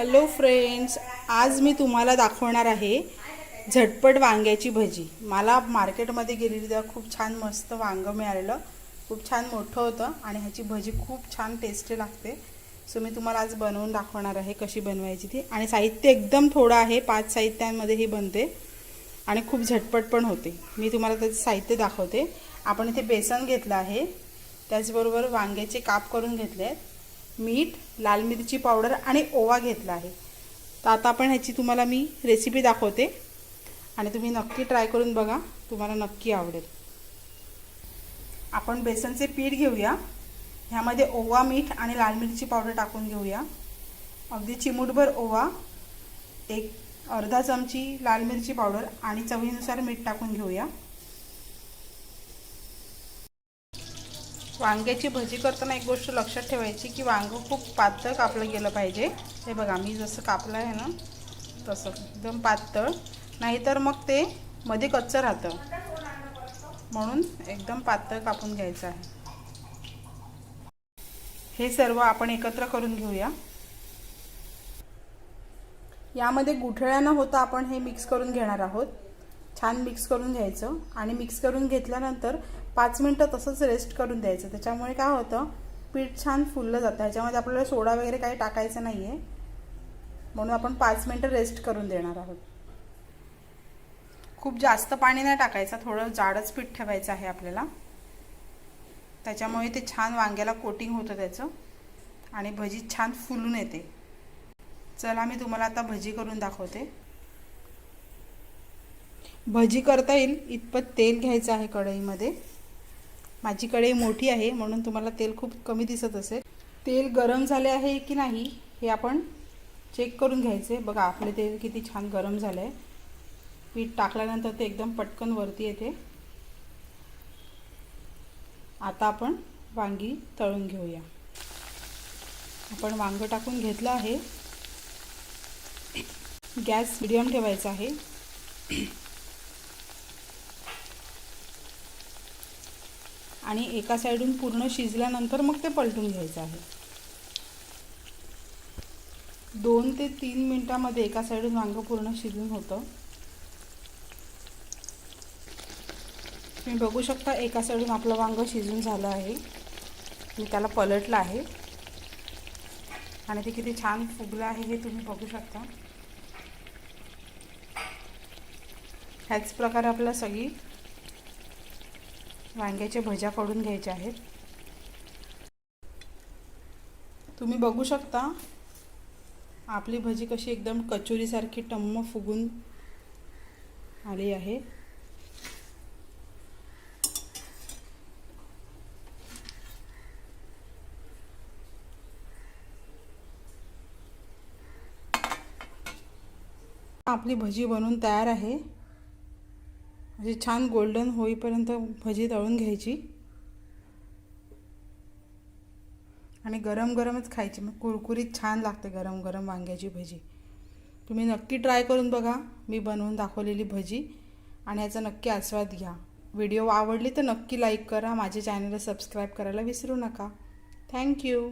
Hello friends आज मी तुम्हाला दाखवणार आहे झटपट वांग्याची भजी. मला मार्केटमध्ये गेलेली तेव्हा खूप छान मस्त वांगं मिळालेलं. खूप छान मोठं होतं आणि ह्याची भजी खूप छान टेस्टी लागते. सो मी तुम्हाला आज बनवून दाखवणार आहे कशी बनवायची ती. आणि साहित्य एकदम थोडं आहे. पाच साहित्यांमध्ये ही बनते. आणि खूप झटपट पण होते. मी तुम्हाला त्याचं साहित्य दाखवते. आपण इथे बेसन घेतलं आहे. त्याचबरोबर वांग्याचे काप करून घेतले आहेत मीठ लाल मिरची पावडर आणि ओवा घेतला आहे. तर आता आपण ह्याची तुम्हाला मी रेसिपी दाखवते. आणि तुम्ही नक्की ट्राय करून बघा तुम्हाला नक्की आवडेल. आपण बेसनचे पीठ घेऊया. ह्यामध्ये ओवा मीठ आणि लाल मिरची पावडर टाकून घेऊया. अगदी चिमूटभर ओवा एक अर्धा चमची लाल मिरची पावडर आणि चवीनुसार मीठ टाकून घेऊया. वांग्याची भजी करताना एक गोष्ट लक्षात ठेवायची की वांगं खूप पातळ कापलं गेलं पाहिजे. हे बघा मी जसं कापलं आहे ना तसं एकदम पातळ. नाहीतर मग ते मध्ये कच्चं राहतं. म्हणून एकदम पातळ कापून घ्यायचं आहे. हे सर्व आपण एकत्र करून घेऊया. यामध्ये गुठळ्या न होता आपण हे मिक्स करून घेणार आहोत. छान मिक्स करून घ्यायचं आणि मिक्स करून घेतल्यानंतर पाच मिनटं तसंच रेस्ट करून द्यायचं. त्याच्यामुळे काय होतं पीठ छान फुललं जातं. ह्याच्यामध्ये आपल्याला सोडा वगैरे काही टाकायचं नाही आहे म्हणून आपण पाच मिनटं रेस्ट करून देणार आहोत. खूप जास्त पाणी नाही टाकायचं. थोडं जाडच पीठ ठेवायचं आहे आपल्याला. त्याच्यामुळे ते छान वांग्याला कोटिंग होतं त्याचं. आणि भजी छान फुलून येते. चला मी तुम्हाला आता भजी करून दाखवते. भजी करता येईल. इतपत तेल घ्यायचं आहे कढईमध्ये. माझी कढई मोठी आहे म्हणून तुम्हाला तेल खूप कमी दिसत असेल. तेल गरम झाले आहे की नाही हे आपण चेक करून घ्यायचे. बघा आपले तेल किती छान गरम झालं आहे पीठ टाकल्यानंतर ते एकदम पटकन वरती येते. आता आपण वांगी तळून घेऊया. आपण वांगं टाकून घेतलं आहे. गॅस मिडियम ठेवायचा आहे. आणि एका साईडून पूर्ण शिजल्यानंतर मग ते पलटून घ्यायचं आहे. दोन ते तीन मिनटामध्ये एका साईडून वांगं पूर्ण शिजून होतं. तुम्ही बघू शकता एका साईडून आपलं वांगं शिजून झालं आहे. मी त्याला पलटलं आहे. आणि ते किती छान फुगलं आहे हे तुम्ही बघू शकता. ह्याच प्रकारे आपल्याला सगळी वांग्याच्या भज्या काढून घ्यायच्या आहेत. तुम्ही बघू शकता आपली भजी कशी एकदम कचोरीसारखी टम्म फुगून आली आहे. आपली भजी बनवून तयार आहे. अशी छान गोल्डन होईपर्यंत भजी तळून घ्यायची. आणि गरम गरमच खायची. मग कुरकुरीत छान लागते गरम गरम वांग्याची भजी. तुम्ही नक्की ट्राय करून बघा. मी बनवून दाखवलेली भजी. आणि याचा नक्की आस्वाद घ्या. व्हिडिओ आवडली तर नक्की लाईक करा. माझ्या चॅनलला सबस्क्राईब करायला विसरू नका. थँक्यू